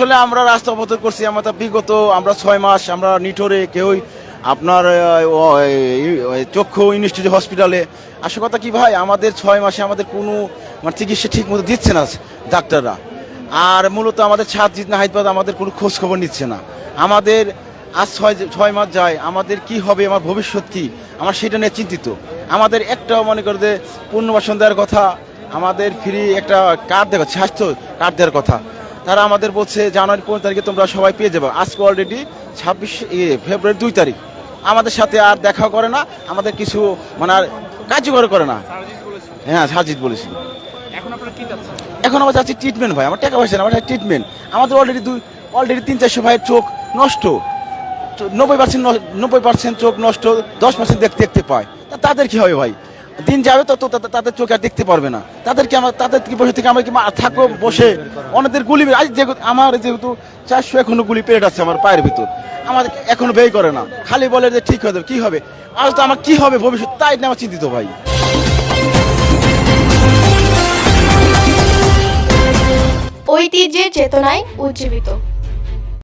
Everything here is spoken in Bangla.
আসলে আমরা রাস্তা অবতর করছি আমাদের বিগত, আমরা ছয় মাস, আমরা নিঠোরে কেউই আপনার চক্ষু ইনস্টিটিউট হসপিটালে। আসল কথা কি ভাই, আমাদের ছয় মাসে আমাদের কোনো মানে চিকিৎসা ঠিক মতো দিচ্ছে না ডাক্তাররা। আর মূলত আমাদের ছাদ জিত না নাহিদবাদ আমাদের কোনো খোঁজ খবর নিচ্ছে না। আমাদের আজ ছয় ছয় মাস যায়, আমাদের কি হবে, আমার ভবিষ্যৎ কি, আমার সেটা নিয়ে চিন্তিত। আমাদের একটাও মনে করে যে পুনর্বাসন দেওয়ার কথা, আমাদের ফ্রি একটা কার্ড দেওয়া স্বাস্থ্য কার্ড দেওয়ার কথা। তারা আমাদের বলছে জানুয়ারি পনেরো তারিখে তোমরা সবাই পেয়ে যাবে। আজকে অলরেডি ছাব্বিশ ফেব্রুয়ারি দুই তারিখ। আমাদের সাথে আর দেখা করে না আমাদের কিছু মানে আর কার্যকর করে না। হ্যাঁ সাজিদ বলেছি। এখন আমার চাচ্ছি ট্রিটমেন্ট ভাই আমার টাকা পয়সা না আমার ট্রিটমেন্ট আমাদের অলরেডি দুই অলরেডি তিন চারশো ভাইয়ের চোখ নষ্ট। নব্বই পার্সেন্ট নব্বই পার্সেন্ট চোখ নষ্ট দশ পার্সেন্ট দেখতে দেখতে পায়। তাদের কি হবে ভাই? দিন যাবে তো তাদের চোখ আর দেখতে পারবে না। তাদেরকে আমার তাদের বসে থেকে আমরা কি থাকব বসে? অনেকদের গুলি আজ যেহেতু আমার যেহেতু চারশো এখনও গুলি পেরেট আছে আমার পায়ের ভিতর। আমার এখনও ব্যয় করে না। খালি বলে যে ঠিক হয়ে কি হবে? আজ তো আমার কি হবে ভবিষ্যৎ? তাই না আমার চিন্তিত ভাই। ঐতিহ্যের চেতনায় উজ্জীবিত।